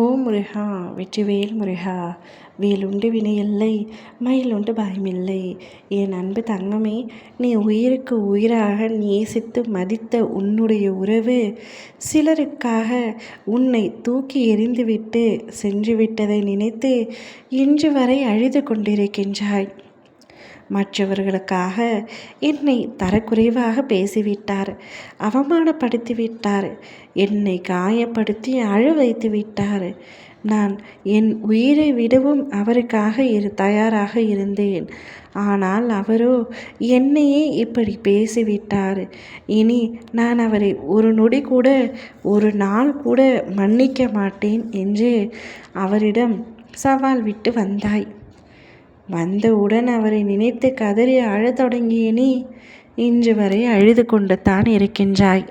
ஓ முருகா வெற்றிவேல் முருகா வேலுண்டு வினையில்லை மயிலுண்டு பயமில்லை. என் அன்பு தங்கமே நீ உயிருக்கு உயிராக நேசித்து மதித்த உன்னுடைய உறவு சிலருக்காக உன்னை தூக்கி எறிந்துவிட்டு சென்றுவிட்டதை நினைத்து இன்று வரை அழுது கொண்டிருக்கின்றாய். மற்றவர்களுக்காக என்னை தரக்குறைவாக பேசிவிட்டார் அவமானப்படுத்தி விட்டார் என்னை காயப்படுத்தி அழ வைத்து விட்டார் நான் என் உயிரை விடவும் அவருக்காக இரு தயாராக இருந்தேன். ஆனால் அவரோ என்னையே இப்படி பேசிவிட்டார். இனி நான் அவரை ஒரு நொடி கூட ஒரு நாள் கூட மன்னிக்க மாட்டேன் என்று அவரிடம் சவால் விட்டு வந்தாய். வந்தவுடன் அவரை நினைத்து கதறி அழத் தொடங்கிய நீ இன்று வரை அழுது கொண்டுத்தான் இருக்கின்றாய்.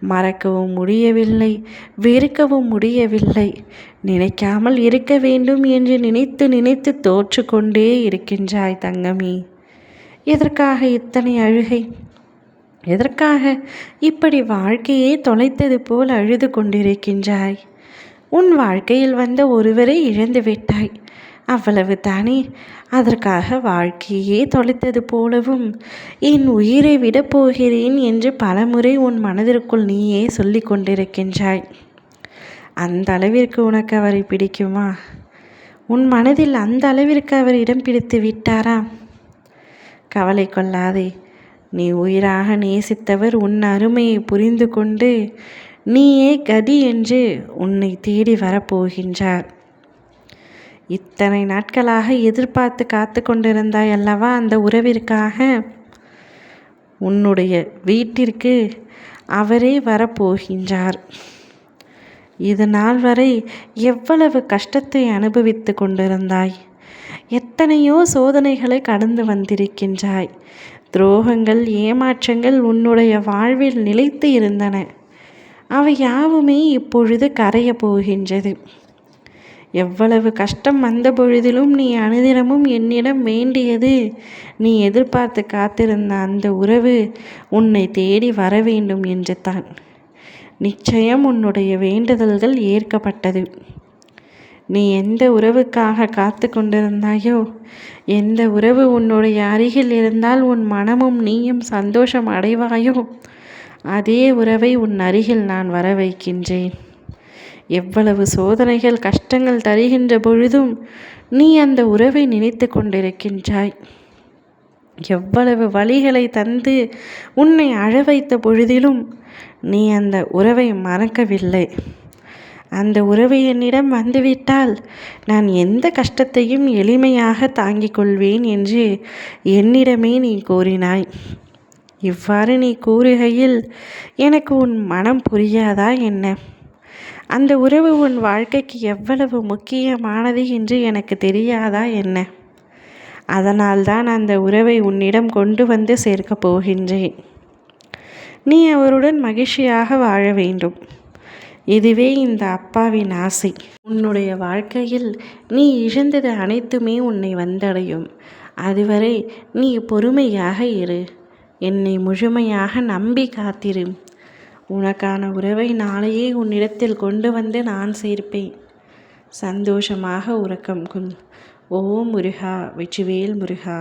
மறக்கவும் முடியவில்லை வெறுக்கவும் முடியவில்லை. நினைக்காமல் இருக்க வேண்டும் என்று நினைத்து நினைத்து தோற்று கொண்டே இருக்கின்றாய் தங்கமி. எதற்காக இத்தனை அழுகை? எதற்காக இப்படி வாழ்க்கையே தொலைத்தது போல் அழுது கொண்டிருக்கின்றாய்? உன் வாழ்க்கையில் வந்த ஒருவரை இழந்து விட்டாய். அவ்வளவு தானே? அதற்காக வாழ்க்கையே தொலைத்தது போலவும் என் உயிரை விடப் போகிறேன் என்று பலமுறை உன் மனதிற்குள் நீயே சொல்லி கொண்டிருக்கின்றாய். அந்த அளவிற்கு உனக்கு அவரை பிடிக்குமா? உன் மனதில் அந்த அளவிற்கு அவர் இடம் பிடித்து விட்டாரா? கவலை கொள்ளாதே. நீ உயிராக நேசித்தவர் உன் அருமையை புரிந்து கொண்டு நீயே கதி என்று உன்னை தேடி வரப்போகின்றார். இத்தனை நாட்களாக எதிர்பார்த்து காத்து கொண்டிருந்தாய் அல்லவா அந்த உறவிற்காக? உன்னுடைய வீட்டிற்கு அவரே வரப்போகின்றார். இது நாள் வரை எவ்வளவு கஷ்டத்தை அனுபவித்து கொண்டிருந்தாய்? எத்தனையோ சோதனைகளை கடந்து வந்திருக்கின்றாய். துரோகங்கள் ஏமாற்றங்கள் உன்னுடைய வாழ்வில் நிலைத்து இருந்தன. அவை யாவுமே இப்பொழுது கரைய போகின்றது. எவ்வளவு கஷ்டம் வந்த பொழுதிலும் நீ அனுதினமும் என்னிடம் வேண்டியது. நீ எதிர்பார்த்து காத்திருந்த அந்த உறவு உன்னை தேடி வர வேண்டும் என்று தான். நிச்சயம் உன்னுடைய வேண்டுதல்கள் ஏற்கப்பட்டது. நீ எந்த உறவுக்காக காத்து கொண்டிருந்தாயோ எந்த உறவு உன்னுடைய அருகில் இருந்தால் உன் மனமும் நீயும் சந்தோஷம் அடைவாயோ அதே உறவை உன் அருகில் நான் வர வைக்கின்றேன் எவ்வளவு சோதனைகள் கஷ்டங்கள் தருகின்ற பொழுதும் நீ அந்த உறவை நினைத்து கொண்டிருக்கின்றாய். எவ்வளவு வழிகளை தந்து உன்னை அழ வைத்த பொழுதிலும் நீ அந்த உறவை மறக்கவில்லை. அந்த உறவு என்னிடம் வந்துவிட்டால் நான் எந்த கஷ்டத்தையும் எளிமையாக தாங்கிக் கொள்வேன் என்று என்னிடமே நீ கூறினாய். இவ்வாறு நீ கூறுகையில் எனக்கு உன் மனம் புரியாதா என்ன? அந்த உறவு உன் வாழ்க்கைக்கு எவ்வளவு முக்கியமானது என்று எனக்கு தெரியாதா என்ன? அதனால்தான் அந்த உறவை உன்னிடம் கொண்டு வந்து சேர்க்கப் போகின்றேன். நீ அவருடன் மகிழ்ச்சியாக வாழ வேண்டும். இதுவே இந்த அப்பாவின் ஆசை. உன்னுடைய வாழ்க்கையில் நீ இழந்தது அனைத்துமே உன்னை வந்தடையும். அதுவரை நீ பொறுமையாக இரு. என்னை முழுமையாக நம்பி காத்திரு. உனக்கான உறவை நாளையே உன்னிடத்தில் கொண்டு வந்து நான் சேர்ப்பேன். சந்தோஷமாக உறக்கம். கொள் ஓ முருகா வெற்றிவேல் முருகா.